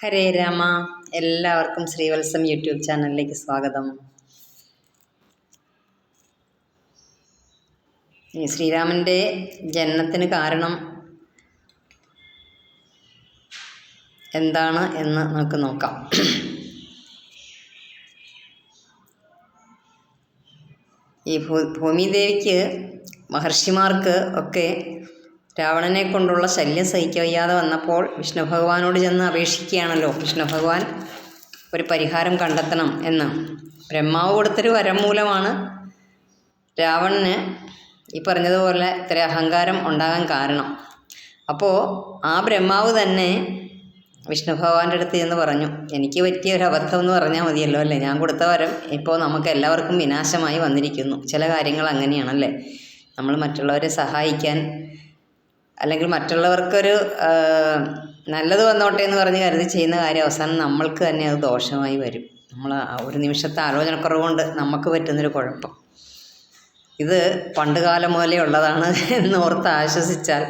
ഹരേ രാമ. എല്ലാവർക്കും ശ്രീവത്സം യൂട്യൂബ് ചാനലിലേക്ക് സ്വാഗതം. ഈ ശ്രീരാമന്റെ ജനനത്തിന് കാരണം എന്താണ് എന്ന് നമുക്ക് നോക്കാം. ഈ ഭൂ ഭൂമിദേവിക്ക് മഹർഷിമാർക്ക് ഒക്കെ രാവണനെ കൊണ്ടുള്ള ശല്യം സഹിക്കവയ്യാതെ വന്നപ്പോൾ വിഷ്ണു ഭഗവാനോട് ചെന്ന് അപേക്ഷിക്കുകയാണല്ലോ. വിഷ്ണു ഭഗവാൻ ഒരു പരിഹാരം കണ്ടെത്തണം എന്ന്. ബ്രഹ്മാവ് കൊടുത്തൊരു വരം മൂലമാണ് രാവണന് ഈ പറഞ്ഞതുപോലെ ഇത്ര അഹങ്കാരം ഉണ്ടാകാൻ കാരണം. അപ്പോൾ ആ ബ്രഹ്മാവ് തന്നെ വിഷ്ണു ഭഗവാന്റെ അടുത്ത് ചെന്ന് പറഞ്ഞു എനിക്ക് പറ്റിയ ഒരു അബദ്ധം എന്ന് പറഞ്ഞാൽ മതിയല്ലോ അല്ലേ? ഞാൻ കൊടുത്ത വരം ഇപ്പോൾ നമുക്ക് എല്ലാവർക്കും വിനാശമായി വന്നിരിക്കുന്നു. ചില കാര്യങ്ങൾ അങ്ങനെയാണല്ലേ? നമ്മൾ മറ്റുള്ളവരെ സഹായിക്കാൻ അല്ലെങ്കിൽ മറ്റുള്ളവർക്കൊരു നല്ലത് വന്നോട്ടെ എന്ന് പറഞ്ഞ് കരുതി ചെയ്യുന്ന കാര്യം അവസാനം നമ്മൾക്ക് തന്നെ അത് ദോഷമായി വരും. നമ്മൾ ഒരു നിമിഷത്തെ ആലോചനക്കുറവ് കൊണ്ട് നമുക്ക് പറ്റുന്നൊരു കുഴപ്പം. ഇത് പണ്ട് കാലം ഉള്ളതാണ് ഉള്ളതാണ് എന്നോർത്ത് ആശ്വസിച്ചാൽ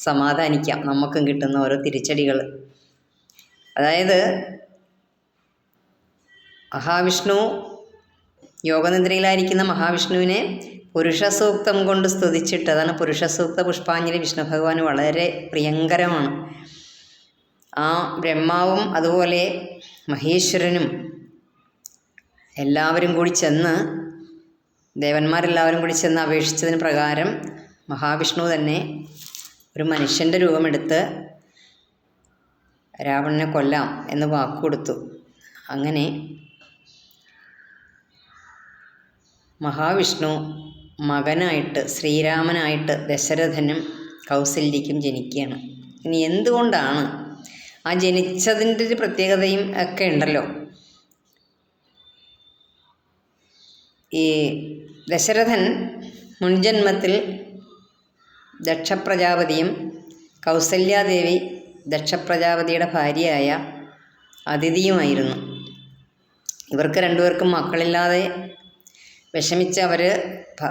സമാധാനിക്കാം. നമുക്കും കിട്ടുന്ന ഓരോ തിരിച്ചടികൾ. അതായത് മഹാവിഷ്ണു യോഗനിദ്രയിലായിരിക്കുന്ന മഹാവിഷ്ണുവിനെ പുരുഷ സൂക്തം കൊണ്ട് സ്തുതിച്ചിട്ട് അതാണ് പുരുഷ സൂക്ത പുഷ്പാഞ്ജലി വിഷ്ണു ഭഗവാൻ വളരെ പ്രിയങ്കരമാണ്. ആ ബ്രഹ്മാവും അതുപോലെ മഹേശ്വരനും എല്ലാവരും കൂടി ചെന്ന് ദേവന്മാരെല്ലാവരും കൂടി ചെന്ന് അപേക്ഷിച്ചതിന് പ്രകാരം മഹാവിഷ്ണു തന്നെ ഒരു മനുഷ്യന്റെ രൂപമെടുത്ത് രാവണനെ കൊല്ലാം എന്ന് വാക്കുകൊടുത്തു അങ്ങനെ മഹാവിഷ്ണു മകനായിട്ട് ശ്രീരാമനായിട്ട് ദശരഥനും കൗസല്യയ്ക്കും ജനിക്കുകയാണ്. ഇനി എന്തുകൊണ്ടാണ് ആ ജനിച്ചതിന്റെ ഒരു പ്രത്യേകതയും ഒക്കെ ഉണ്ടല്ലോ? ഈ ദശരഥൻ മുൻജന്മത്തിൽ ദക്ഷപ്രജാപതിയും കൗസല്യാദേവി ദക്ഷപ്രജാപതിയുടെ ഭാര്യയായ അതിഥിയുമായിരുന്നു. ഇവർക്ക് രണ്ടുപേർക്കും മക്കളില്ലാതെ വിഷമിച്ച് അവർ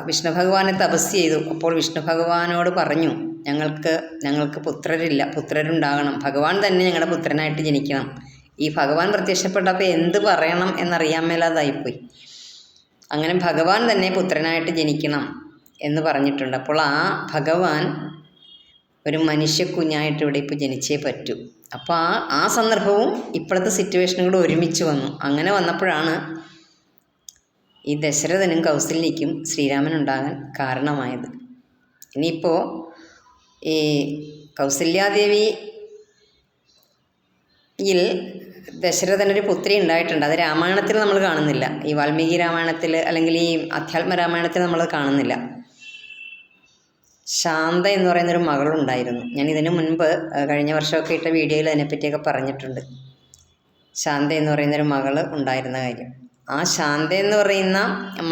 വിഷ്ണു ഭഗവാനെ തപസ് ചെയ്തു. അപ്പോൾ വിഷ്ണു ഭഗവാനോട് പറഞ്ഞു ഞങ്ങൾക്ക് ഞങ്ങൾക്ക് പുത്രരില്ല പുത്രരുണ്ടാകണം. ഭഗവാൻ തന്നെ ഞങ്ങളുടെ പുത്രനായിട്ട് ജനിക്കണം. ഈ ഭഗവാൻ പ്രത്യക്ഷപ്പെട്ടപ്പോൾ എന്ത് പറയണം എന്നറിയാൻ മേലാതായിപ്പോയി. അങ്ങനെ ഭഗവാൻ തന്നെ പുത്രനായിട്ട് ജനിക്കണം എന്ന് പറഞ്ഞിട്ടുണ്ട്. അപ്പോൾ ആ ഭഗവാൻ ഒരു മനുഷ്യ കുഞ്ഞായിട്ട് ഇവിടെ ഇപ്പോൾ ജനിച്ചേ പറ്റൂ. അപ്പോൾ ആ ആ സന്ദർഭവും ഇപ്പോഴത്തെ സിറ്റുവേഷനും കൂടെ ഒരുമിച്ച് വന്നു. അങ്ങനെ വന്നപ്പോഴാണ് ഈ ദശരഥനും കൗസല്യയ്ക്കും ശ്രീരാമൻ ഉണ്ടാകാൻ കാരണമായത്. ഇനിയിപ്പോൾ ഈ കൗസല്യാദേവിയിൽ ദശരഥനൊരു പുത്രി ഉണ്ടായിട്ടുണ്ട്. അത് രാമായണത്തിൽ നമ്മൾ കാണുന്നില്ല. ഈ വാൽമീകി രാമായണത്തിൽ അല്ലെങ്കിൽ ഈ അധ്യാത്മ രാമായണത്തിൽ നമ്മൾ കാണുന്നില്ല. ശാന്ത എന്ന് പറയുന്നൊരു മകളുണ്ടായിരുന്നു. ഞാൻ ഇതിനു മുൻപ് കഴിഞ്ഞ വർഷമൊക്കെ ഇട്ട വീഡിയോയിൽ അതിനെപ്പറ്റിയൊക്കെ പറഞ്ഞിട്ടുണ്ട്. ശാന്ത എന്ന് പറയുന്നൊരു മകൾ ഉണ്ടായിരുന്ന കാര്യം. ആ ശാന്ത എന്ന് പറയുന്ന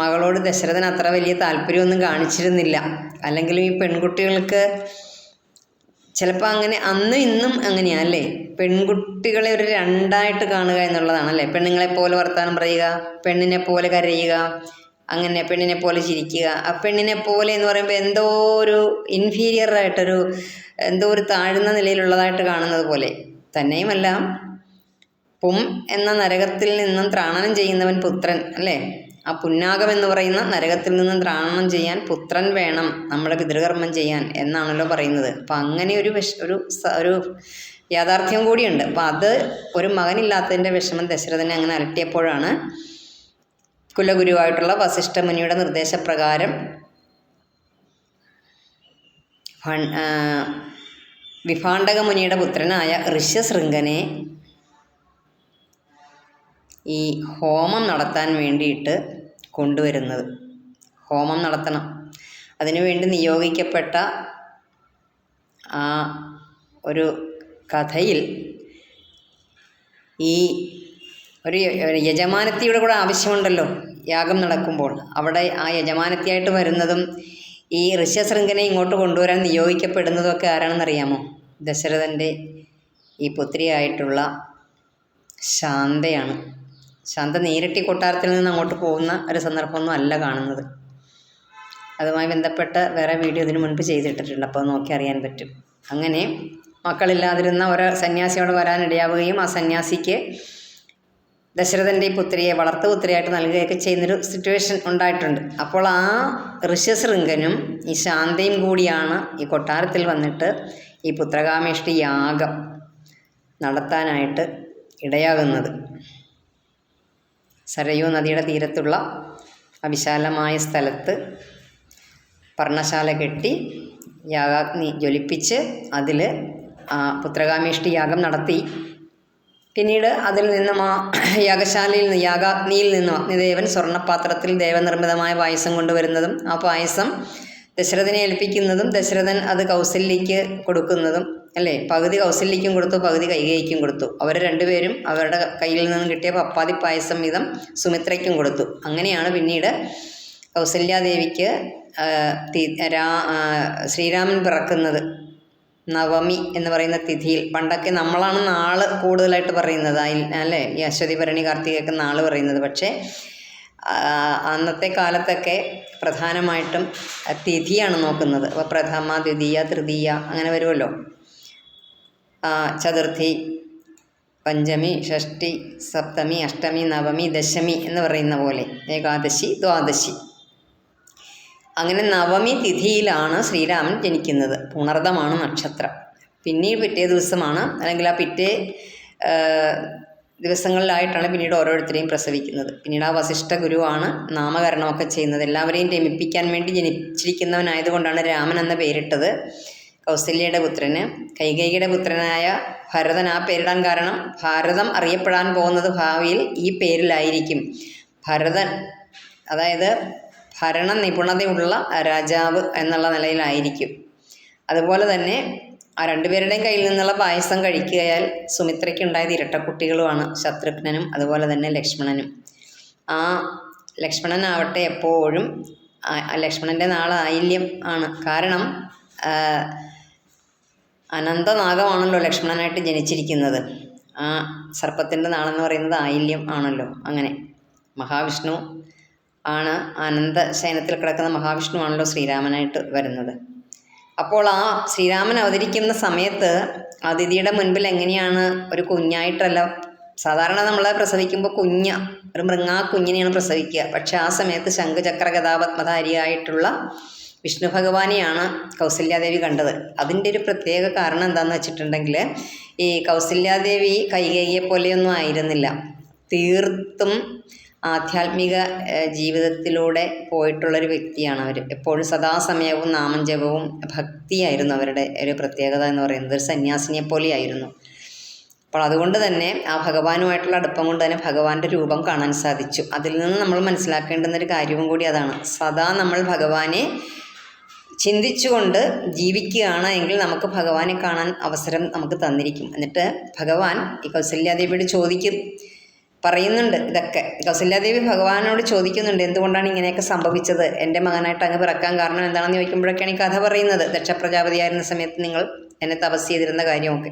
മകളോട് ദശരഥൻ അത്ര വലിയ താല്പര്യമൊന്നും കാണിച്ചിരുന്നില്ല. അല്ലെങ്കിലും ഈ പെൺകുട്ടികൾക്ക് ചിലപ്പോൾ അങ്ങനെ അന്നും ഇന്നും അങ്ങനെയാ അല്ലേ? പെൺകുട്ടികളെ ഒരു രണ്ടായിട്ട് കാണുക എന്നുള്ളതാണല്ലേ? പെണ്ണുങ്ങളെ പോലെ വർത്താനം പറയുക പെണ്ണിനെ പോലെ കരയുക അങ്ങനെ പെണ്ണിനെ പോലെ ചിരിക്കുക. ആ പെണ്ണിനെ പോലെ എന്ന് പറയുമ്പോൾ എന്തോ ഒരു ഇൻഫീരിയറായിട്ടൊരു എന്തോ ഒരു താഴ്ന്ന നിലയിലുള്ളതായിട്ട് കാണുന്നത് പോലെ. തന്നെയുമല്ല പും എന്ന നരകത്തിൽ നിന്നും ത്രാണനം ചെയ്യുന്നവൻ പുത്രൻ അല്ലേ? ആ പുന്നാകം എന്ന് പറയുന്ന നരകത്തിൽ നിന്നും ത്രാണനം ചെയ്യാൻ പുത്രൻ വേണം നമ്മുടെ പിതൃകർമ്മം ചെയ്യാൻ എന്നാണല്ലോ പറയുന്നത്. അപ്പം അങ്ങനെ ഒരു വിഷ ഒരു ഒരു യാഥാർത്ഥ്യം കൂടിയുണ്ട്. അപ്പം അത് ഒരു മകനില്ലാത്തതിന്റെ വിഷമം ദശരഥനെ അങ്ങനെ അലട്ടിയപ്പോഴാണ് കുലഗുരുവായിട്ടുള്ള വസിഷ്ഠ മുനിയുടെ നിർദ്ദേശപ്രകാരം വിഭാണ്ഡക മുനിയുടെ പുത്രനായ ഋഷ്യശൃംഗനെ ഈ ഹോമം നടത്താൻ വേണ്ടിയിട്ട് കൊണ്ടുവരുന്നത്. ഹോമം നടത്തണം. അതിനുവേണ്ടി നിയോഗിക്കപ്പെട്ട ആ ഒരു കഥയിൽ ഈ ഒരു യജമാനത്തിയുടെ കൂടെ ആവശ്യമുണ്ടല്ലോ യാഗം നടക്കുമ്പോൾ. അവിടെ ആ യജമാനത്തിയായിട്ട് വരുന്നതും ഈ ഋഷ്യശൃംഖനെ ഇങ്ങോട്ട് കൊണ്ടുവരാൻ നിയോഗിക്കപ്പെടുന്നതും ഒക്കെ ആരാണെന്നറിയാമോ? ദശരഥന്റെ ഈ പുത്രിയായിട്ടുള്ള ശാന്തയാണ്. ശാന്ത നേരിട്ട് കൊട്ടാരത്തിൽ നിന്ന് അങ്ങോട്ട് പോകുന്ന ഒരു സന്ദർഭമൊന്നും അല്ല കാണുന്നത്. അതുമായി ബന്ധപ്പെട്ട വേറെ വീഡിയോ ഇതിനു മുൻപ് ചെയ്തിട്ടിട്ടുണ്ട്. അപ്പോൾ നോക്കി അറിയാൻ പറ്റും. അങ്ങനെ മക്കളില്ലാതിരുന്ന ഒരു സന്യാസിയോട് വരാനിടയാവുകയും ആ സന്യാസിക്ക് ദശരഥന്റെ പുത്രിയെ വളർത്തുപുത്രിയായിട്ട് നൽകുകയൊക്കെ ചെയ്യുന്നൊരു സിറ്റുവേഷൻ ഉണ്ടായിട്ടുണ്ട്. അപ്പോൾ ആ ഋഷ്യശൃംഗനും ഈ ശാന്തയും കൂടിയാണ് ഈ കൊട്ടാരത്തിൽ വന്നിട്ട് ഈ പുത്രകാമേഷ്ടി യാഗം നടത്താനായിട്ട് ഇടയാകുന്നത്. സരയൂ നദിയുടെ തീരത്തുള്ള അവിശാലമായ വിശാലമായ സ്ഥലത്ത് പർണശാല കെട്ടി യാഗാഗ്നി ജ്വലിപ്പിച്ച് അതിൽ പുത്രകാമേഷ്ടി യാഗം നടത്തി. പിന്നീട് അതിൽ നിന്നും ആ യാഗശാലയിൽ നിന്ന് യാഗാഗ്നിയിൽ നിന്നും അഗ്നിദേവൻ സ്വർണപാത്രത്തിൽ ദേവനിർമ്മിതമായ പായസം കൊണ്ടുവരുന്നതും ആ പായസം ദശരഥനെ ഏൽപ്പിക്കുന്നതും ദശരഥൻ അത് കൗസല്യയ്ക്ക് കൊടുക്കുന്നതും അല്ലേ? പകുതി കൗസല്യയ്ക്കും കൊടുത്തു പകുതി കൈകേയിക്കും കൊടുത്തു. അവർ രണ്ടുപേരും അവരുടെ കയ്യിൽ നിന്നും കിട്ടിയ പപ്പാതി പായസം വീതം സുമിത്രയ്ക്കും കൊടുത്തു. അങ്ങനെയാണ് പിന്നീട് കൗസല്യാദേവിക്ക് ശ്രീരാമൻ പിറക്കുന്നത്. നവമി എന്ന് പറയുന്ന തിഥിയിൽ. പണ്ടൊക്കെ നമ്മളാണ് നാൾ കൂടുതലായിട്ട് പറയുന്നത്. അതിൽ അല്ലേ? ഈ അശ്വതി ഭരണി കാർത്തികയൊക്കെ നാൾ പറയുന്നത്. പക്ഷേ അന്നത്തെ കാലത്തൊക്കെ പ്രധാനമായിട്ടും തിഥിയാണ് നോക്കുന്നത്. അപ്പോൾ പ്രഥമ ദ്വിതീയ തൃതീയ അങ്ങനെ വരുമല്ലോ ചതുർത്ഥി പഞ്ചമി ഷഷ്ടി സപ്തമി അഷ്ടമി നവമി ദശമി എന്ന് പറയുന്ന പോലെ ഏകാദശി ദ്വാദശി. അങ്ങനെ നവമി തിഥിയിലാണ് ശ്രീരാമൻ ജനിക്കുന്നത്. പുണർദമാണ് നക്ഷത്രം. പിന്നീട് പിറ്റേ ദിവസമാണ് അല്ലെങ്കിൽ ആ പിറ്റേ ദിവസങ്ങളിലായിട്ടാണ് പിന്നീട് ഓരോരുത്തരെയും പ്രസവിക്കുന്നത്. പിന്നീട് ആ വസിഷ്ഠ ഗുരുവാണ് നാമകരണമൊക്കെ ചെയ്യുന്നത്. എല്ലാവരെയും രമിപ്പിക്കാൻ വേണ്ടി ജനിച്ചിരിക്കുന്നവനായതുകൊണ്ടാണ് രാമൻ എന്ന പേരിട്ടത്. കൗസല്യയുടെ പുത്രന് കൈകൈയുടെ പുത്രനായ ഭരതൻ ആ പേരിടാൻ കാരണം ഭാരതം അറിയപ്പെടാൻ പോകുന്നത് ഭാവിയിൽ ഈ പേരിലായിരിക്കും. ഭരതൻ അതായത് ഭരണ നിപുണതയുള്ള രാജാവ് എന്നുള്ള നിലയിലായിരിക്കും. അതുപോലെ തന്നെ ആ രണ്ടുപേരുടെയും കയ്യിൽ നിന്നുള്ള പായസം കഴിക്കുകയാൽ സുമിത്രയ്ക്ക് ഉണ്ടായത് ഇരട്ടക്കുട്ടികളുമാണ് ശത്രുഘ്നനും അതുപോലെ തന്നെ ലക്ഷ്മണനും. ആ ലക്ഷ്മണനാവട്ടെ എപ്പോഴും ലക്ഷ്മണന്റെ നാളായില്യം ആണ്. കാരണം അനന്തനാഗമാണല്ലോ ലക്ഷ്മണനായിട്ട് ജനിച്ചിരിക്കുന്നത്. ആ സർപ്പത്തിന്റെ നാളെന്ന് പറയുന്നത് ആയില്യം ആണല്ലോ. അങ്ങനെ. മഹാവിഷ്ണു ആണ് അനന്ത ശയനത്തിൽ കിടക്കുന്ന മഹാവിഷ്ണു ആണല്ലോ ശ്രീരാമനായിട്ട് വരുന്നത്. അപ്പോൾ ആ ശ്രീരാമൻ അവതരിക്കുന്ന സമയത്ത് അതിഥിയുടെ മുൻപിൽ എങ്ങനെയാണ് ഒരു കുഞ്ഞായിട്ടല്ല സാധാരണ നമ്മൾ പ്രസവിക്കുമ്പോൾ കുഞ്ഞ ഒരു മൃങ്ങാ കുഞ്ഞിനെയാണ് പ്രസവിക്കുക. പക്ഷെ ആ സമയത്ത് ശംഖുചക്ര ഗതാപത്മധാരിയായിട്ടുള്ള വിഷ്ണു ഭഗവാനെയാണ് കൗസല്യാദേവി കണ്ടത്. അതിന്റെ ഒരു പ്രത്യേക കാരണം എന്താണെന്ന് വെച്ചിട്ടുണ്ടെങ്കിൽ ഈ കൗസല്യാദേവി കൈകേയിയെ പോലെയൊന്നും ആയിരുന്നില്ല. തീർത്തും ആധ്യാത്മിക ജീവിതത്തിലൂടെ പോയിട്ടുള്ളൊരു വ്യക്തിയാണ് അവർ എപ്പോഴും സദാസമയവും നാമം ജപവും ഭക്തിയായിരുന്നു അവരുടെ ഒരു പ്രത്യേകത എന്ന് പറയുന്നത്. ഒരു സന്യാസിനിയെ പോലെയായിരുന്നു. അപ്പോൾ അതുകൊണ്ട് തന്നെ ആ ഭഗവാനുമായിട്ടുള്ള അടുപ്പം കൊണ്ട് തന്നെ ഭഗവാന്റെ രൂപം കാണാൻ സാധിച്ചു. അതിൽ നിന്ന് നമ്മൾ മനസ്സിലാക്കേണ്ടുന്ന ഒരു കാര്യവും കൂടി അതാണ്. സദാ നമ്മൾ ഭഗവാനെ ചിന്തിച്ചുകൊണ്ട് ജീവിക്കുകയാണ് എങ്കിൽ നമുക്ക് ഭഗവാനെ കാണാൻ അവസരം നമുക്ക് തന്നിരിക്കും. എന്നിട്ട് ഭഗവാൻ ഈ കൗസല്യാദേവിയോട് ചോദിക്കും. പറയുന്നുണ്ട് ഇതൊക്കെ. കൗസല്യാദേവി ഭഗവാനോട് ചോദിക്കുന്നുണ്ട് എന്തുകൊണ്ടാണ് ഇങ്ങനെയൊക്കെ സംഭവിച്ചത്? എന്റെ മകനായിട്ട് അങ്ങ് പിറക്കാൻ കാരണം എന്താണെന്ന് ചോദിക്കുമ്പോഴൊക്കെയാണ് ഈ കഥ പറയുന്നത്. ദക്ഷപ്രജാപതിയായിരുന്ന സമയത്ത് നിങ്ങൾ എന്നെ തപസ് ചെയ്തിരുന്ന കാര്യമൊക്കെ.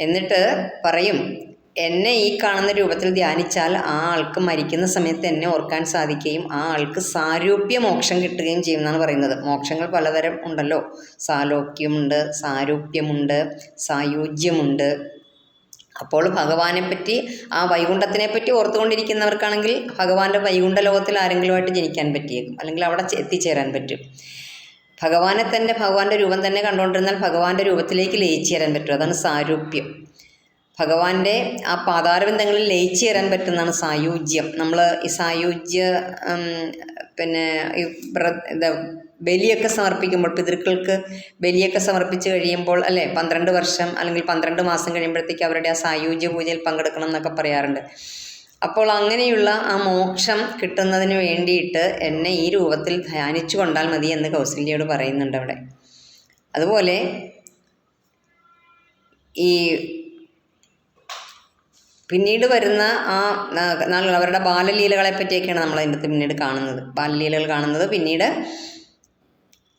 എന്നിട്ട് പറയും എന്നെ ഈ കാണുന്ന രൂപത്തിൽ ധ്യാനിച്ചാൽ ആ ആൾക്ക് മരിക്കുന്ന സമയത്ത് എന്നെ ഓർക്കാൻ സാധിക്കുകയും ആ ആൾക്ക് സാരൂപ്യ മോക്ഷം കിട്ടുകയും ചെയ്യുമെന്നാണ് പറയുന്നത്. മോക്ഷങ്ങൾ പലതരം ഉണ്ടല്ലോ. സാലോക്യമുണ്ട് സാരൂപ്യമുണ്ട് സായുജ്യമുണ്ട്. അപ്പോൾ ഭഗവാനെ പറ്റി ആ വൈകുണ്ഠത്തിനെ പറ്റി ഓർത്തുകൊണ്ടിരിക്കുന്നവർക്കാണെങ്കിൽ ഭഗവാന്റെ വൈകുണ്ഠ ലോകത്തിൽ ആരെങ്കിലുമായിട്ട് ജനിക്കാൻ പറ്റിയേക്കും. അല്ലെങ്കിൽ അവിടെ എത്തിച്ചേരാൻ പറ്റും. ഭഗവാനെ തന്നെ ഭഗവാന്റെ രൂപം തന്നെ കണ്ടുകൊണ്ടിരുന്നാൽ ഭഗവാന്റെ രൂപത്തിലേക്ക് ലയിച്ചു തരാൻ പറ്റും. അതാണ് സാരൂപ്യം. ഭഗവാന്റെ ആ പാതാരബന്ധങ്ങളിൽ ലയിച്ചു ചേരാൻ പറ്റുന്നതാണ് സായുജ്യം. നമ്മൾ ഈ സായുജ്യ പിന്നെ ഈ ബലിയൊക്കെ സമർപ്പിക്കുമ്പോൾ പിതൃക്കൾക്ക് ബലിയൊക്കെ സമർപ്പിച്ച് കഴിയുമ്പോൾ അല്ലേ പന്ത്രണ്ട് വർഷം അല്ലെങ്കിൽ പന്ത്രണ്ട് മാസം കഴിയുമ്പോഴത്തേക്ക് അവരുടെ ആ സായുജ്യ പൂജയിൽ പങ്കെടുക്കണം എന്നൊക്കെ പറയാറുണ്ട്. അപ്പോൾ അങ്ങനെയുള്ള ആ മോക്ഷം കിട്ടുന്നതിന് വേണ്ടിയിട്ട് എന്നെ ഈ രൂപത്തിൽ ധ്യാനിച്ചു കൊണ്ടാൽ മതി എന്ന് കൗസല്യോട് പറയുന്നുണ്ട് അവിടെ. അതുപോലെ ഈ പിന്നീട് വരുന്ന ആ അവരുടെ ബാലലീലകളെ പറ്റിയൊക്കെയാണ് നമ്മൾ അതിന്റെ അകത്ത് പിന്നീട് കാണുന്നത്. ബാലലീലകൾ കാണുന്നത് പിന്നീട്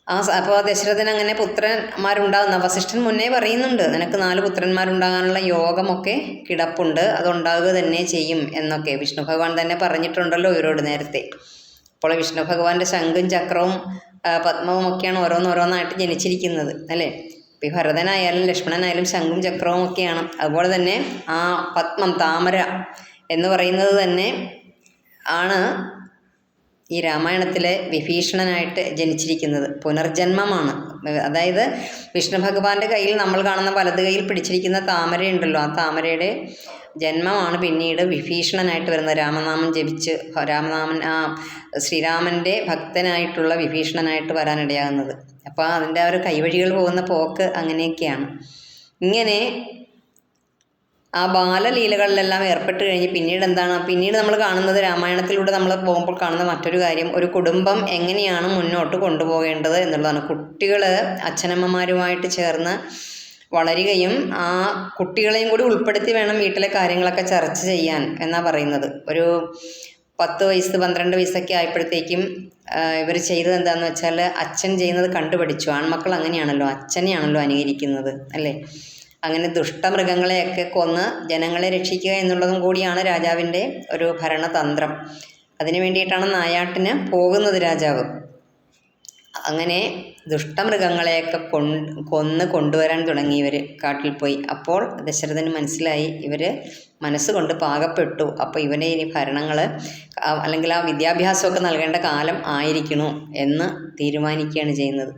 ആ അപ്പോൾ ദശരഥൻ അങ്ങനെ പുത്രന്മാരുണ്ടാകുന്ന. വസിഷ്ഠൻ മുന്നേ പറയുന്നുണ്ട് നിനക്ക് നാല് പുത്രന്മാരുണ്ടാകാനുള്ള യോഗമൊക്കെ കിടപ്പുണ്ട്. അതുണ്ടാകുക തന്നെ ചെയ്യും എന്നൊക്കെ. വിഷ്ണു ഭഗവാൻ തന്നെ പറഞ്ഞിട്ടുണ്ടല്ലോ ഇവരോട് നേരത്തെ. അപ്പോൾ വിഷ്ണു ഭഗവാന്റെ ശംഖും ചക്രവും പത്മവും ഒക്കെയാണ് ഓരോന്നോരോന്നായിട്ട് ജനിച്ചിരിക്കുന്നത് അല്ലേ? ഇപ്പം ഈ ഭരതനായാലും ലക്ഷ്മണനായാലും ശംഖും ചക്രവും ഒക്കെയാണ്. അതുപോലെ തന്നെ ആ പത്മം താമര എന്ന് പറയുന്നത് തന്നെ ആണ് ഈ രാമായണത്തിലെ വിഭീഷണനായിട്ട് ജനിച്ചിരിക്കുന്നത്. പുനർജന്മമാണ്. അതായത് വിഷ്ണു ഭഗവാന്റെ കയ്യിൽ നമ്മൾ കാണുന്ന വലത് കയ്യിൽ പിടിച്ചിരിക്കുന്ന താമരയുണ്ടല്ലോ. ആ താമരയുടെ ജന്മമാണ് പിന്നീട് വിഭീഷണനായിട്ട് വരുന്നത് രാമനാമം ജപിച്ച് രാമനാമൻ ആ ശ്രീരാമന്റെ ഭക്തനായിട്ടുള്ള വിഭീഷണനായിട്ട് വരാനിടയാകുന്നത്. അപ്പോൾ അതിന്റെ ആ ഒരു കൈവഴികൾ പോകുന്ന പോക്ക് അങ്ങനെയൊക്കെയാണ്. ഇങ്ങനെ ആ ബാലലീലകളിലെല്ലാം ഏർപ്പെട്ട് കഴിഞ്ഞ് പിന്നീട് എന്താണ്? പിന്നീട് നമ്മൾ കാണുന്നത് രാമായണത്തിലൂടെ നമ്മൾ പോകുമ്പോൾ കാണുന്ന മറ്റൊരു കാര്യം ഒരു കുടുംബം എങ്ങനെയാണ് മുന്നോട്ട് കൊണ്ടുപോകേണ്ടത് എന്നുള്ളതാണ്. കുട്ടികൾ അച്ഛനമ്മമാരുമായിട്ട് ചേർന്ന് വളരുകയും ആ കുട്ടികളെയും കൂടി ഉൾപ്പെടുത്തി വേണം വീട്ടിലെ കാര്യങ്ങളൊക്കെ ചർച്ച ചെയ്യാൻ എന്നാണ് പറയുന്നത്. ഒരു പത്ത് വയസ്സ് പന്ത്രണ്ട് വയസ്സൊക്കെ ആയപ്പോഴത്തേക്കും ഇവർ ചെയ്തത് എന്താണെന്ന് വെച്ചാൽ അച്ഛൻ ചെയ്യുന്നത് കണ്ടുപഠിച്ചു. ആൺമക്കൾ അങ്ങനെയാണല്ലോ അച്ഛനെയാണല്ലോ അനുകരിക്കുന്നത് അല്ലേ? അങ്ങനെ ദുഷ്ടമൃഗങ്ങളെയൊക്കെ കൊന്ന് ജനങ്ങളെ രക്ഷിക്കുക എന്നുള്ളതും കൂടിയാണ് രാജാവിന്റെ ഒരു ഭരണതന്ത്രം. അതിനു വേണ്ടിയിട്ടാണ് നായാട്ടിന് പോകുന്നത് രാജാവ്. അങ്ങനെ ദുഷ്ടമൃഗങ്ങളെയൊക്കെ കൊന്ന് കൊണ്ടുവരാൻ തുടങ്ങി ഇവർ കാട്ടിൽ പോയി. അപ്പോൾ ദശരഥന് മനസ്സിലായി ഇവർ മനസ്സുകൊണ്ട് പാകപ്പെട്ടു. അപ്പോൾ ഇവനെ ഇനി ഭരണങ്ങൾ അല്ലെങ്കിൽ ആ വിദ്യാഭ്യാസമൊക്കെ നൽകേണ്ട കാലം ആയിരിക്കണോ എന്ന് തീരുമാനിക്കുകയാണ് ചെയ്യുന്നത്.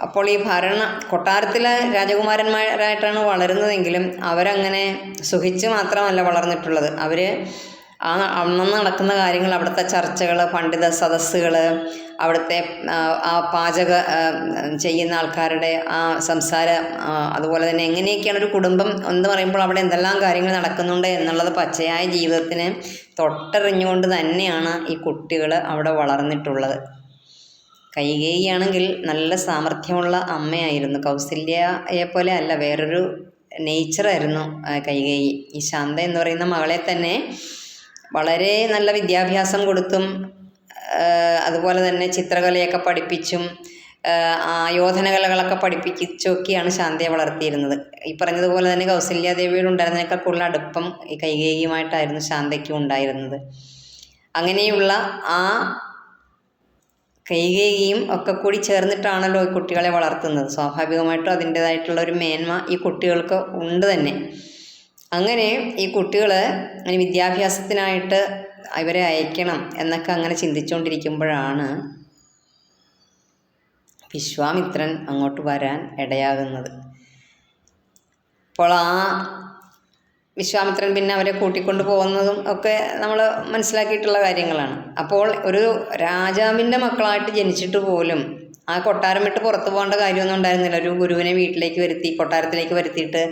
അപ്പോൾ ഈ ഭരണ കൊട്ടാരത്തിലെ രാജകുമാരന്മാരായിട്ടാണ് വളരുന്നതെങ്കിലും അവരങ്ങനെ സുഖിച്ച് മാത്രമല്ല വളർന്നിട്ടുള്ളത്. അവർ ആ അന്ന് നടക്കുന്ന കാര്യങ്ങൾ അവിടുത്തെ ചർച്ചകൾ പണ്ഡിത സദസ്സുകൾ അവിടുത്തെ ആ പാചക ചെയ്യുന്ന ആൾക്കാരുടെ ആ സംസാരം അതുപോലെ തന്നെ എങ്ങനെയൊക്കെയാണ് ഒരു കുടുംബം എന്ന് പറയുമ്പോൾ അവിടെ എന്തെല്ലാം കാര്യങ്ങൾ നടക്കുന്നുണ്ട് എന്നുള്ളത് പച്ചയായ ജീവിതത്തിന് തൊട്ടറിഞ്ഞുകൊണ്ട് തന്നെയാണ് ഈ കുട്ടികൾ അവിടെ വളർന്നിട്ടുള്ളത്. കൈകേയിയാണെങ്കിൽ നല്ല സാമർഥ്യമുള്ള അമ്മയായിരുന്നു. കൗസല്യയെ പോലെ അല്ല വേറൊരു നേച്ചറായിരുന്നു കൈകേയി. ഈ ശാന്ത എന്ന് പറയുന്ന മകളെ തന്നെ വളരെ നല്ല വിദ്യാഭ്യാസം കൊടുത്തും അതുപോലെ തന്നെ ചിത്രകലയൊക്കെ പഠിപ്പിച്ചും ആയോധനകലകളൊക്കെ പഠിപ്പിച്ചൊക്കെയാണ് ശാന്തിയെ വളർത്തിയിരുന്നത്. ഈ പറഞ്ഞതുപോലെ തന്നെ കൗസല്യാദേവിയോട് ഉണ്ടായിരുന്നതിനേക്കാൾ കൂടുതൽ അടുപ്പം ഈ കൈകേയുമായിട്ടായിരുന്നു ശാന്തയ്ക്കും ഉണ്ടായിരുന്നത്. അങ്ങനെയുള്ള ആ കൈകേയും ഒക്കെ കൂടി ചേർന്നിട്ടാണല്ലോ ഈ കുട്ടികളെ വളർത്തുന്നത്. സ്വാഭാവികമായിട്ടും അതിന്റേതായിട്ടുള്ള ഒരു മേന്മ ഈ കുട്ടികൾക്ക് ഉണ്ട് തന്നെ. അങ്ങനെ ഈ കുട്ടികൾ വിദ്യാഭ്യാസത്തിനായിട്ട് ഇവരെ അയക്കണം എന്നൊക്കെ അങ്ങനെ ചിന്തിച്ചുകൊണ്ടിരിക്കുമ്പോഴാണ് വിശ്വാമിത്രൻ അങ്ങോട്ട് വരാൻ ഇടയാകുന്നത്. അപ്പോൾ ആ വിശ്വാമിത്രൻ പിന്നെ അവരെ കൂട്ടിക്കൊണ്ട് പോകുന്നതും ഒക്കെ നമ്മൾ മനസ്സിലാക്കിയിട്ടുള്ള കാര്യങ്ങളാണ്. അപ്പോൾ ഒരു രാജാവിന്റെ മക്കളായിട്ട് ജനിച്ചിട്ട് പോലും ആ കൊട്ടാരം വിട്ട് പുറത്തു പോകേണ്ട കാര്യമൊന്നും ഉണ്ടായിരുന്നില്ല. ഒരു ഗുരുവിനെ വീട്ടിലേക്ക് വരുത്തി കൊട്ടാരത്തിലേക്ക് വരുത്തിയിട്ട്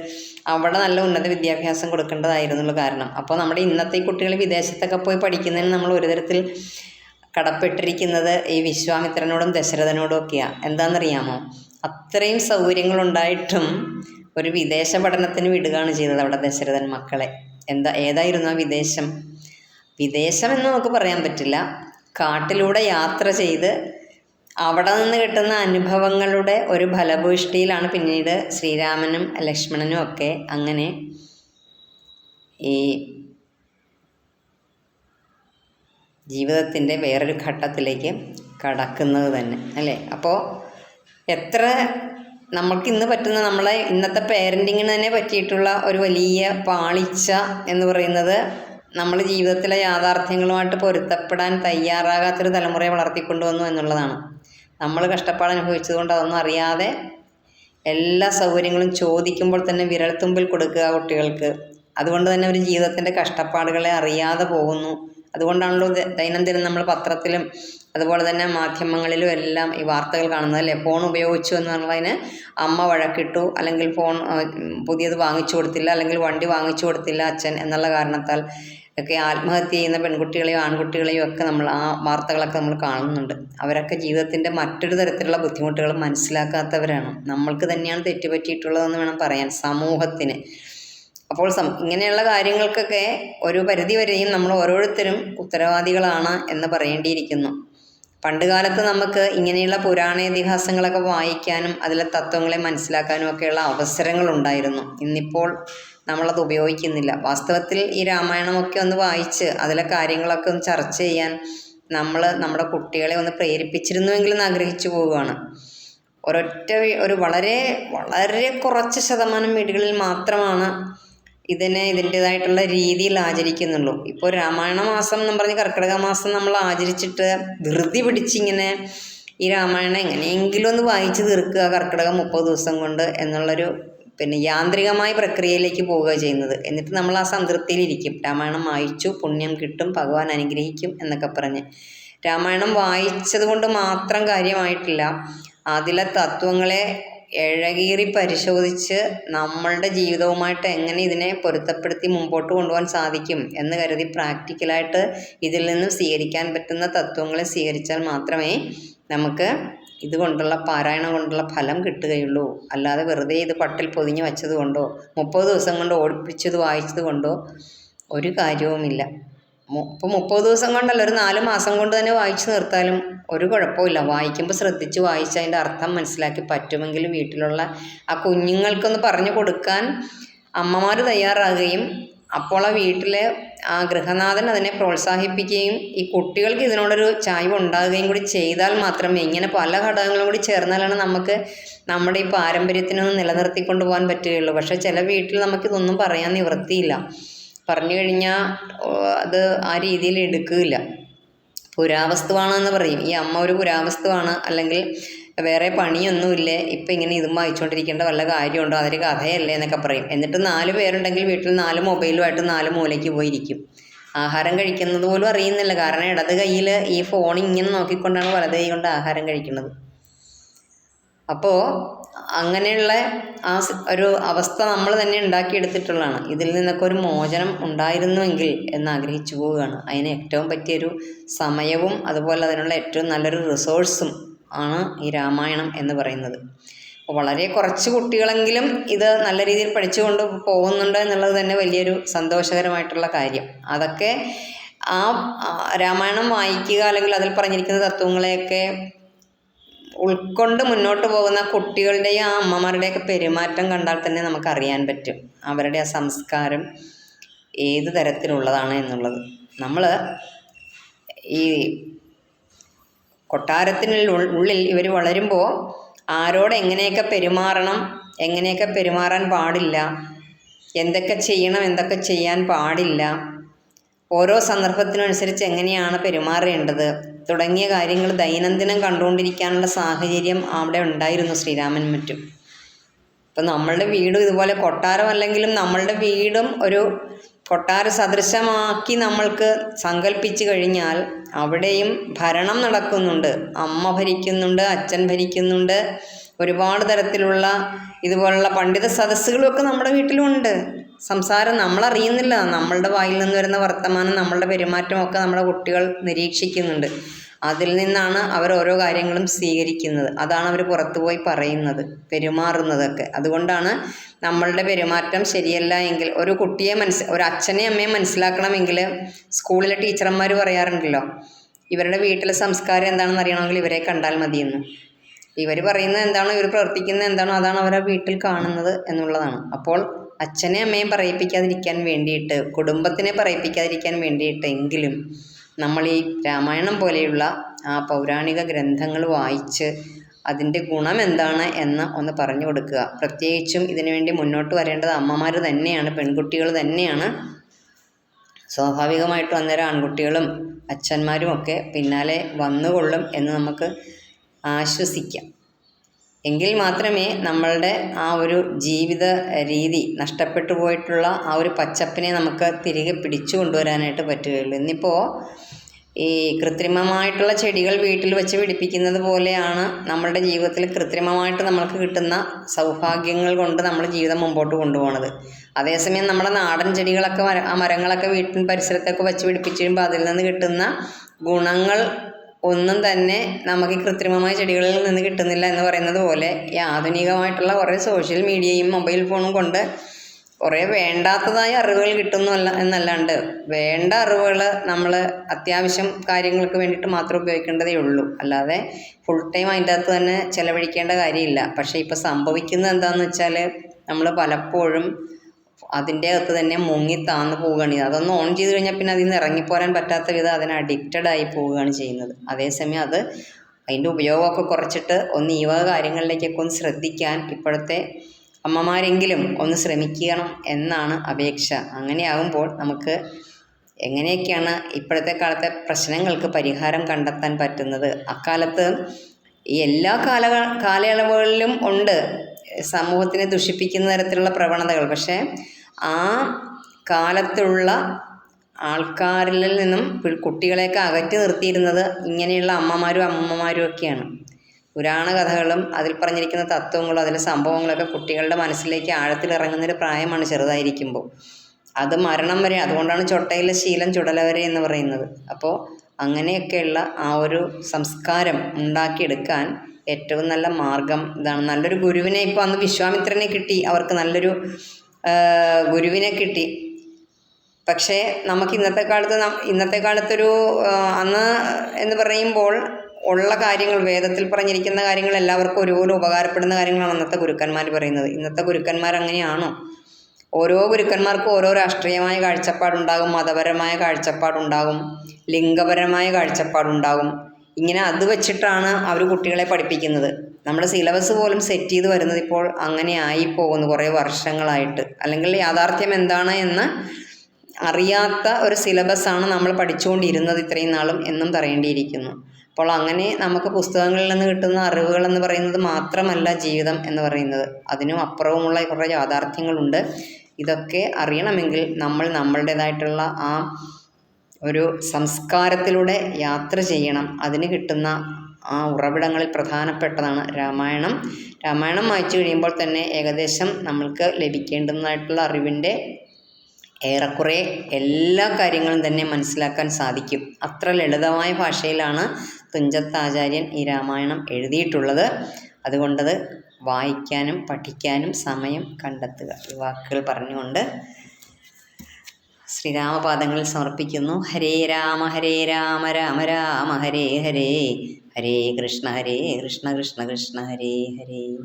അവിടെ നല്ല ഉന്നത വിദ്യാഭ്യാസം കൊടുക്കേണ്ടതായിരുന്നുള്ള കാരണം. അപ്പോൾ നമ്മുടെ ഇന്നത്തെ കുട്ടികൾ വിദേശത്തൊക്കെ പോയി പഠിക്കുന്നതിന് നമ്മൾ ഒരു തരത്തിൽ കടപ്പെട്ടിരിക്കുന്നത് ഈ വിശ്വാമിത്രനോടും ദശരഥനോടും ഒക്കെയാണ് എന്താണെന്നറിയാമോ? അത്രയും സൗകര്യങ്ങളുണ്ടായിട്ടും ഒരു വിദേശ പഠനത്തിന് വിടുകയാണ് ചെയ്തത് അവിടെ ദശരഥൻ മക്കളെ. എന്താ ഏതായിരുന്നു ആ വിദേശം? വിദേശമെന്ന് നമുക്ക് പറയാൻ പറ്റില്ല. കാട്ടിലൂടെ യാത്ര ചെയ്ത് അവിടെ നിന്ന് കിട്ടുന്ന അനുഭവങ്ങളുടെ ഒരു ഫലഭൂഷ്ടിയിലാണ് പിന്നീട് ശ്രീരാമനും ലക്ഷ്മണനും ഒക്കെ അങ്ങനെ ഈ ജീവിതത്തിന്റെ വേറൊരു ഘട്ടത്തിലേക്ക് കടക്കുന്നത് തന്നെ അല്ലേ? അപ്പോൾ എത്ര നമ്മൾക്ക് ഇന്ന് പറ്റുന്ന നമ്മളെ ഇന്നത്തെ പേരന്റിങ്ങിന് തന്നെ പറ്റിയിട്ടുള്ള ഒരു വലിയ പാളിച്ച എന്ന് പറയുന്നത് നമ്മൾ ജീവിതത്തിലെ യാഥാർത്ഥ്യങ്ങളുമായിട്ട് പൊരുത്തപ്പെടാൻ തയ്യാറാകാത്തൊരു തലമുറയെ വളർത്തിക്കൊണ്ടുവന്നു എന്നുള്ളതാണ്. നമ്മൾ കഷ്ടപ്പാട് അനുഭവിച്ചതുകൊണ്ട് അതൊന്നും അറിയാതെ എല്ലാ സൗകര്യങ്ങളും ചോദിക്കുമ്പോൾ തന്നെ വിരൽത്തുമ്പിൽ കൊടുക്കുക കുട്ടികൾക്ക്. അതുകൊണ്ട് തന്നെ അവർ ജീവിതത്തിന്റെ കഷ്ടപ്പാടുകളെ അറിയാതെ പോകുന്നു. അതുകൊണ്ടാണല്ലോ ദൈനംദിനം നമ്മൾ പത്രത്തിലും അതുപോലെ തന്നെ മാധ്യമങ്ങളിലും എല്ലാം ഈ വാർത്തകൾ കാണുന്നത് അല്ലേ? ഫോൺ ഉപയോഗിച്ചു എന്നുള്ളതിന് അമ്മ വഴക്കിട്ടു അല്ലെങ്കിൽ ഫോൺ പുതിയത് വാങ്ങിച്ചു കൊടുത്തില്ല അല്ലെങ്കിൽ വണ്ടി വാങ്ങിച്ചു കൊടുത്തില്ല അച്ഛൻ എന്നുള്ള കാരണത്താൽ. ഒക്കെ ആത്മഹത്യ ചെയ്യുന്ന പെൺകുട്ടികളെയും ആൺകുട്ടികളെയും ഒക്കെ നമ്മൾ ആ വാർത്തകളൊക്കെ നമ്മൾ കാണുന്നുണ്ട്. അവരൊക്കെ ജീവിതത്തിന്റെ മറ്റൊരു തരത്തിലുള്ള ബുദ്ധിമുട്ടുകൾ മനസ്സിലാക്കാത്തവരാണ്. നമ്മൾക്ക് തന്നെയാണ് തെറ്റുപറ്റിയിട്ടുള്ളതെന്ന് വേണം പറയാൻ സമൂഹത്തിന്. അപ്പോൾ സം ഇങ്ങനെയുള്ള കാര്യങ്ങൾക്കൊക്കെ ഒരു പരിധി വരെയും നമ്മൾ ഓരോരുത്തരും ഉത്തരവാദികളാണ് എന്ന് പറയേണ്ടിയിരിക്കുന്നു. പണ്ടുകാലത്ത് നമുക്ക് ഇങ്ങനെയുള്ള പുരാണ ഇതിഹാസങ്ങളൊക്കെ വായിക്കാനും അതിലെ തത്വങ്ങളെ മനസ്സിലാക്കാനും ഒക്കെയുള്ള അവസരങ്ങളുണ്ടായിരുന്നു ഇന്നിപ്പോൾ നമ്മളത് ഉപയോഗിക്കുന്നില്ല. വാസ്തവത്തിൽ ഈ രാമായണമൊക്കെ ഒന്ന് വായിച്ച് അതിലെ കാര്യങ്ങളൊക്കെ ഒന്ന് ചർച്ച ചെയ്യാൻ നമ്മൾ നമ്മുടെ കുട്ടികളെ ഒന്ന് പ്രേരിപ്പിച്ചിരുന്നുവെങ്കിൽ ആഗ്രഹിച്ചു പോവുകയാണ്. ഒരൊറ്റ ഒരു വളരെ വളരെ കുറച്ച് ശതമാനം വീടുകളിൽ മാത്രമാണ് ഇതിനെ ഇതിന്റെതായിട്ടുള്ള രീതിയിൽ ആചരിക്കുന്നുള്ളൂ. ഇപ്പോൾ രാമായണ മാസം എന്ന് പറഞ്ഞ് കർക്കിടക മാസം നമ്മൾ ആചരിച്ചിട്ട് ധൃതി പിടിച്ചിങ്ങനെ ഈ രാമായണം എങ്ങനെയെങ്കിലും ഒന്ന് വായിച്ച് തീർക്കുക കർക്കിടകം മുപ്പത് ദിവസം കൊണ്ട് എന്നുള്ളൊരു പിന്നെ യാന്ത്രികമായ പ്രക്രിയയിലേക്ക് പോവുക ചെയ്യുന്നത്. എന്നിട്ട് നമ്മൾ ആ സംതൃപ്തിയിലിരിക്കും രാമായണം വായിച്ചു പുണ്യം കിട്ടും ഭഗവാൻ അനുഗ്രഹിക്കും എന്നൊക്കെ പറഞ്ഞ്. രാമായണം വായിച്ചത് കൊണ്ട് മാത്രം കാര്യമായിട്ടില്ല. അതിലെ തത്വങ്ങളെ ഇഴകീറി പരിശോധിച്ച് നമ്മളുടെ ജീവിതവുമായിട്ട് എങ്ങനെ ഇതിനെ പൊരുത്തപ്പെടുത്തി മുമ്പോട്ട് കൊണ്ടുപോകാൻ സാധിക്കും എന്ന് കരുതി പ്രാക്ടിക്കലായിട്ട് ഇതിൽ നിന്നും സ്വീകരിക്കാൻ പറ്റുന്ന തത്വങ്ങളെ സ്വീകരിച്ചാൽ മാത്രമേ നമുക്ക് ഇതുകൊണ്ടുള്ള പാരായണം കൊണ്ടുള്ള ഫലം കിട്ടുകയുള്ളൂ. അല്ലാതെ വെറുതെ ഇത് പട്ടിൽ പൊതിഞ്ഞ് വച്ചത് കൊണ്ടോ മുപ്പത് ദിവസം കൊണ്ട് ഓടിപ്പിച്ചത് വായിച്ചത് കൊണ്ടോ ഒരു കാര്യവുമില്ല. ഇപ്പോൾ മുപ്പത് ദിവസം കൊണ്ടല്ല ഒരു നാല് മാസം കൊണ്ട് തന്നെ വായിച്ചു നിർത്താലും ഒരു കുഴപ്പമില്ല വായിക്കുമ്പോൾ ശ്രദ്ധിച്ച് വായിച്ച് അതിന്റെ അർത്ഥം മനസ്സിലാക്കി പറ്റുമെങ്കിലും വീട്ടിലുള്ള ആ കുഞ്ഞുങ്ങൾക്കൊന്ന് പറഞ്ഞു കൊടുക്കാൻ അമ്മമാർ തയ്യാറാകുകയും അപ്പോൾ ആ വീട്ടിലെ ആ ഗൃഹനാഥൻ അതിനെ പ്രോത്സാഹിപ്പിക്കുകയും ഈ കുട്ടികൾക്ക് ഇതിനോടൊരു ചായ്വ് ഉണ്ടാകുകയും കൂടി ചെയ്താൽ മാത്രമേ ഇങ്ങനെ പല ഘടകങ്ങളും കൂടി ചേർന്നാലാണ് നമുക്ക് നമ്മുടെ ഈ പാരമ്പര്യത്തിനൊന്ന് നിലനിർത്തിക്കൊണ്ട് പോകാൻ പറ്റുകയുള്ളൂ. പക്ഷേ ചില വീട്ടിൽ നമുക്കിതൊന്നും പറയാൻ നിവൃത്തിയില്ല. പറഞ്ഞു കഴിഞ്ഞാൽ അത് ആ രീതിയിൽ എടുക്കില്ല പുരാവസ്തുവാണെന്ന് പറയും. ഈ അമ്മ ഒരു പുരാവസ്തുവാണ്. അല്ലെങ്കിൽ വേറെ പണിയൊന്നുമില്ല. ഇപ്പം ഇങ്ങനെ ഇതും വായിച്ചുകൊണ്ടിരിക്കേണ്ട വല്ല കാര്യമുണ്ടോ? അതൊരു കഥയല്ലേ എന്നൊക്കെ പറയും. എന്നിട്ട് നാല് പേരുണ്ടെങ്കിൽ വീട്ടിൽ നാല് മൊബൈലുമായിട്ട് നാല് മൂലയ്ക്ക് പോയിരിക്കും. ആഹാരം കഴിക്കുന്നത് പോലും അറിയുന്നില്ല. കാരണം ഇടത് കയ്യിൽ ഈ ഫോൺ ഇങ്ങനെ നോക്കിക്കൊണ്ടാണ് വലത് കൈ കൊണ്ട് ആഹാരം കഴിക്കുന്നത്. അപ്പോൾ അങ്ങനെയുള്ള ആ ഒരു അവസ്ഥ നമ്മൾ തന്നെ ഉണ്ടാക്കിയെടുത്തിട്ടുള്ളതാണ്. ഇതിൽ നിന്നൊക്കെ ഒരു മോചനം ഉണ്ടായിരുന്നുവെങ്കിൽ എന്ന് ആഗ്രഹിച്ചു പോവുകയാണ്. അതിന് ഏറ്റവും പറ്റിയൊരു സമയവും അതുപോലെ അതിനുള്ള ഏറ്റവും നല്ലൊരു റിസോഴ്സും ആണ് ഈ രാമായണം എന്ന് പറയുന്നത്. അപ്പോൾ വളരെ കുറച്ച് കുട്ടികളെങ്കിലും ഇത് നല്ല രീതിയിൽ പഠിച്ചുകൊണ്ട് പോകുന്നുണ്ട് എന്നുള്ളത് തന്നെ വലിയൊരു സന്തോഷകരമായിട്ടുള്ള കാര്യം. അതൊക്കെ ആ രാമായണം വായിക്കുക അല്ലെങ്കിൽ അതിൽ പറഞ്ഞിരിക്കുന്ന തത്വങ്ങളെയൊക്കെ ഉൾക്കൊണ്ട് മുന്നോട്ട് പോകുന്ന കുട്ടികളുടെയും ആ അമ്മമാരുടെയൊക്കെ പെരുമാറ്റം കണ്ടാൽ തന്നെ നമുക്ക് അറിയാൻ പറ്റും. അവരുടെ ആ സംസ്കാരം ഏത് തരത്തിലുള്ളതാണ് എന്നുള്ളത്. നമ്മൾ ഈ കൊട്ടാരത്തിനുള്ളിൽ ഉള്ളിൽ ഇവർ വളരുമ്പോൾ ആരോട് എങ്ങനെയൊക്കെ പെരുമാറണം എങ്ങനെയൊക്കെ പെരുമാറാൻ പാടില്ല എന്തൊക്കെ ചെയ്യണം എന്തൊക്കെ ചെയ്യാൻ പാടില്ല ഓരോ സന്ദർഭത്തിനനുസരിച്ച് എങ്ങനെയാണ് പെരുമാറേണ്ടത് തുടങ്ങിയ കാര്യങ്ങൾ ദൈനംദിനം കണ്ടുകൊണ്ടിരിക്കാനുള്ള സാഹചര്യം അവിടെ ഉണ്ടായിരുന്നു ശ്രീരാമൻ മറ്റും. ഇപ്പം നമ്മളുടെ വീടും ഇതുപോലെ കൊട്ടാരമല്ലെങ്കിലും നമ്മളുടെ വീടും ഒരു കൊട്ടാര സദൃശമാക്കി നമ്മൾക്ക് സങ്കല്പിച്ചു കഴിഞ്ഞാൽ അവിടെയും ഭരണം നടക്കുന്നുണ്ട്. അമ്മ ഭരിക്കുന്നുണ്ട് അച്ഛൻ ഭരിക്കുന്നുണ്ട്. ഒരുപാട് തരത്തിലുള്ള ഇതുപോലുള്ള പണ്ഡിത സദസ്സുകളുമൊക്കെ നമ്മുടെ വീട്ടിലുണ്ട്. സംസാരം നമ്മളറിയുന്നില്ല. നമ്മളുടെ വായിൽ നിന്ന് വരുന്ന വർത്തമാനം നമ്മളുടെ പെരുമാറ്റമൊക്കെ നമ്മുടെ കുട്ടികൾ നിരീക്ഷിക്കുന്നുണ്ട്. അതിൽ നിന്നാണ് അവർ ഓരോ കാര്യങ്ങളും സ്വീകരിക്കുന്നത്. അതാണ് അവർ പുറത്തു പോയി പറയുന്നത് പെരുമാറുന്നതൊക്കെ. അതുകൊണ്ടാണ് നമ്മളുടെ പെരുമാറ്റം ശരിയല്ല എങ്കിൽ ഒരു കുട്ടിയെ മനസ് ഒരു അച്ഛനെ അമ്മയെ മനസ്സിലാക്കണമെങ്കിൽ സ്കൂളിലെ ടീച്ചർമാർ പറയാറുണ്ടല്ലോ ഇവരുടെ വീട്ടിലെ സംസ്കാരം എന്താണെന്ന് അറിയണമെങ്കിൽ ഇവരെ കണ്ടാൽ മതിയെന്ന്. ഇവർ പറയുന്നത് എന്താണോ ഇവർ പ്രവർത്തിക്കുന്നത് എന്താണോ അതാണ് അവരെ വീട്ടിൽ കാണുന്നത് എന്നുള്ളതാണ്. അപ്പോൾ അച്ഛനെ അമ്മയും പറയിപ്പിക്കാതിരിക്കാൻ വേണ്ടിയിട്ട് കുടുംബത്തിനെ പറയിപ്പിക്കാതിരിക്കാൻ വേണ്ടിയിട്ട് എങ്കിലും നമ്മൾ ഈ രാമായണം പോലെയുള്ള ആ പൗരാണിക ഗ്രന്ഥങ്ങൾ വായിച്ച് അതിന്റെ ഗുണം എന്താണ് എന്ന് ഒന്ന് പറഞ്ഞു കൊടുക്കുക. പ്രത്യേകിച്ചും ഇതിനുവേണ്ടി മുന്നോട്ട് വരേണ്ടത് അമ്മമാർ തന്നെയാണ് പെൺകുട്ടികൾ തന്നെയാണ്. സ്വാഭാവികമായിട്ടും അന്നേരം ആൺകുട്ടികളും അച്ഛന്മാരും ഒക്കെ പിന്നാലെ വന്നുകൊള്ളും എന്ന് നമുക്ക് ആശ്വസിക്കാം. എങ്കിൽ മാത്രമേ നമ്മളുടെ ആ ഒരു ജീവിത രീതി നഷ്ടപ്പെട്ടു പോയിട്ടുള്ള ആ ഒരു പച്ചപ്പിനെ നമുക്ക് തിരികെ പിടിച്ചു കൊണ്ടുവരാനായിട്ട് പറ്റുകയുള്ളൂ. ഇന്നിപ്പോൾ ഈ കൃത്രിമമായിട്ടുള്ള ചെടികൾ വീട്ടിൽ വെച്ച് പിടിപ്പിക്കുന്നത് പോലെയാണ് നമ്മളുടെ ജീവിതത്തിൽ കൃത്രിമമായിട്ട് നമ്മൾക്ക് കിട്ടുന്ന സൗഭാഗ്യങ്ങൾ കൊണ്ട് നമ്മൾ ജീവിതം മുമ്പോട്ട് കൊണ്ടുപോകുന്നത് അതേസമയം നമ്മുടെ നാടൻ ചെടികളൊക്കെ മര ആ മരങ്ങളൊക്കെ വീട്ടിൻ പരിസരത്തൊക്കെ വെച്ച് പിടിപ്പിച്ച് കഴിയുമ്പോൾ അതിൽ നിന്ന് കിട്ടുന്ന ഗുണങ്ങൾ ഒന്നും തന്നെ നമുക്ക് ഈ കൃത്രിമമായ ചെടികളിൽ നിന്ന് കിട്ടുന്നില്ല എന്ന് പറയുന്നത് പോലെ ഈ ആധുനികമായിട്ടുള്ള കുറേ സോഷ്യൽ മീഡിയയും മൊബൈൽ ഫോണും കൊണ്ട് കുറേ വേണ്ടാത്തതായ അറിവുകൾ കിട്ടുന്നു അല്ല എന്നല്ലാണ്ട് വേണ്ട അറിവുകൾ നമ്മൾ അത്യാവശ്യം കാര്യങ്ങൾക്ക് വേണ്ടിയിട്ട് മാത്രം ഉപയോഗിക്കേണ്ടതേ ഉള്ളൂ. അല്ലാതെ ഫുൾ ടൈം അതിന്റെ അകത്ത് തന്നെ ചിലവഴിക്കേണ്ട കാര്യമില്ല. പക്ഷേ ഇപ്പോൾ സംഭവിക്കുന്നത് എന്താണെന്ന് വെച്ചാൽ നമ്മൾ പലപ്പോഴും അതിന്റെ അകത്ത് തന്നെ മുങ്ങി താന്ന് പോവുകയാണ്. അതൊന്ന് ഓൺ ചെയ്ത് കഴിഞ്ഞാൽ പിന്നെ അതിൽ നിന്ന് ഇറങ്ങിപ്പോരാൻ പറ്റാത്ത വിധം അതിന് അഡിക്റ്റഡ് ആയി പോവുകയാണ് ചെയ്യുന്നത്. അതേസമയം അത് അതിന്റെ ഉപയോഗമൊക്കെ കുറച്ചിട്ട് ഒന്ന് ഈ വക കാര്യങ്ങളിലേക്കൊക്കെ ഒന്ന് ശ്രദ്ധിക്കാൻ ഇപ്പോഴത്തെ അമ്മമാരെങ്കിലും ഒന്ന് ശ്രമിക്കണം എന്നാണ് അപേക്ഷ. അങ്ങനെയാകുമ്പോൾ നമുക്ക് എങ്ങനെയൊക്കെയാണ് ഇപ്പോഴത്തെ കാലത്തെ പ്രശ്നങ്ങൾക്ക് പരിഹാരം കണ്ടെത്താൻ പറ്റുന്നത്? അക്കാലത്ത് ഈ എല്ലാ കാല കാലയളവുകളിലും ഉണ്ട്. സമൂഹത്തിനെ ദുഷിപ്പിക്കുന്ന തരത്തിലുള്ള പ്രവണതകൾ. പക്ഷേ ആ കാലത്തുള്ള ആൾക്കാരിൽ നിന്നും കുട്ടികളെയൊക്കെ അകറ്റി നിർത്തിയിരുന്നത് ഇങ്ങനെയുള്ള അമ്മമാരും അമ്മമാരും ഒക്കെയാണ്. പുരാണ കഥകളും അതിൽ പറഞ്ഞിരിക്കുന്ന തത്വങ്ങളും അതിലെ സംഭവങ്ങളൊക്കെ കുട്ടികളുടെ മനസ്സിലേക്ക് ആഴത്തിൽ ആഴത്തിലിറങ്ങുന്നൊരു പ്രായമാണ് ചെറുതായിരിക്കുമ്പോൾ. അത് മരണം വരെ അതുകൊണ്ടാണ് ചൊട്ടയിലെ ശീലം ചുടല വരെ എന്ന് പറയുന്നത്. അപ്പോൾ അങ്ങനെയൊക്കെയുള്ള ആ ഒരു സംസ്കാരം ഉണ്ടാക്കിയെടുക്കാൻ ഏറ്റവും നല്ല മാർഗം ഇതാണ്. നല്ലൊരു ഗുരുവിനെ ഇപ്പോൾ അന്ന് വിശ്വാമിത്രനെ കിട്ടി. അവർക്ക് നല്ലൊരു ഗുരുവിനെ കിട്ടി. പക്ഷേ നമുക്ക് ഇന്നത്തെ കാലത്ത് ഇന്നത്തെ കാലത്തൊരു അന്ന് എന്ന് പറയുമ്പോൾ ഉള്ള കാര്യങ്ങൾ വേദത്തിൽ പറഞ്ഞിരിക്കുന്ന കാര്യങ്ങൾ എല്ലാവർക്കും ഒരുപോലെ ഉപകാരപ്പെടുന്ന കാര്യങ്ങളാണ് അന്നത്തെ ഗുരുക്കന്മാർ പറയുന്നത്. ഇന്നത്തെ ഗുരുക്കന്മാർ അങ്ങനെയാണോ? ഓരോ ഗുരുക്കന്മാർക്കും ഓരോ രാഷ്ട്രീയമായ കാഴ്ചപ്പാടുണ്ടാകും മതപരമായ കാഴ്ചപ്പാടുണ്ടാകും ലിംഗപരമായ കാഴ്ചപ്പാടുണ്ടാകും. ഇങ്ങനെ അത് വെച്ചിട്ടാണ് അവർ കുട്ടികളെ പഠിപ്പിക്കുന്നത്. നമ്മുടെ സിലബസ് പോലും സെറ്റ് ചെയ്ത് വരുന്നത് ഇപ്പോൾ അങ്ങനെ ആയി പോകുന്നു കുറേ വർഷങ്ങളായിട്ട്. അല്ലെങ്കിൽ യാഥാർത്ഥ്യം എന്താണ് എന്ന് അറിയാത്ത ഒരു സിലബസാണ് നമ്മൾ പഠിച്ചുകൊണ്ടിരുന്നത് ഇത്രയും നാളും എന്നും പറയേണ്ടിയിരിക്കുന്നു. അപ്പോൾ അങ്ങനെ നമുക്ക് പുസ്തകങ്ങളിൽ നിന്ന് കിട്ടുന്ന അറിവുകൾ എന്ന് പറയുന്നത് മാത്രമല്ല ജീവിതം എന്ന് പറയുന്നത്. അതിനും അപ്പുറവുമുള്ള കുറേ യാഥാർത്ഥ്യങ്ങളുണ്ട്. ഇതൊക്കെ അറിയണമെങ്കിൽ നമ്മൾ നമ്മളുടേതായിട്ടുള്ള ആ ഒരു സംസ്കാരത്തിലൂടെ യാത്ര ചെയ്യണം. അതിന് കിട്ടുന്ന ആ ഉറവിടങ്ങളിൽ പ്രധാനപ്പെട്ടതാണ് രാമായണം. രാമായണം വായിച്ചു കഴിയുമ്പോൾ തന്നെ ഏകദേശം നമ്മൾക്ക് ലഭിക്കേണ്ടതായിട്ടുള്ള അറിവിന്റെ ഏറെക്കുറെ എല്ലാ കാര്യങ്ങളും തന്നെ മനസ്സിലാക്കാൻ സാധിക്കും. അത്ര ലളിതമായ ഭാഷയിലാണ് തുഞ്ചത്താചാര്യൻ ഈ രാമായണം എഴുതിയിട്ടുള്ളത്. അതുകൊണ്ടത് വായിക്കാനും പഠിക്കാനും സമയം കണ്ടെത്തുക. ഈ വാക്കുകൾ പറഞ്ഞുകൊണ്ട് ശ്രീരാമപാദങ്ങളിൽ സമർപ്പിക്കുന്നു. ഹരേ രാമ ഹരേ രാമ രാമ രാമ ഹരേ ഹരേ. ഹരേ കൃഷ്ണ ഹരേ കൃഷ്ണ കൃഷ്ണ കൃഷ്ണ ഹരേ ഹരേ.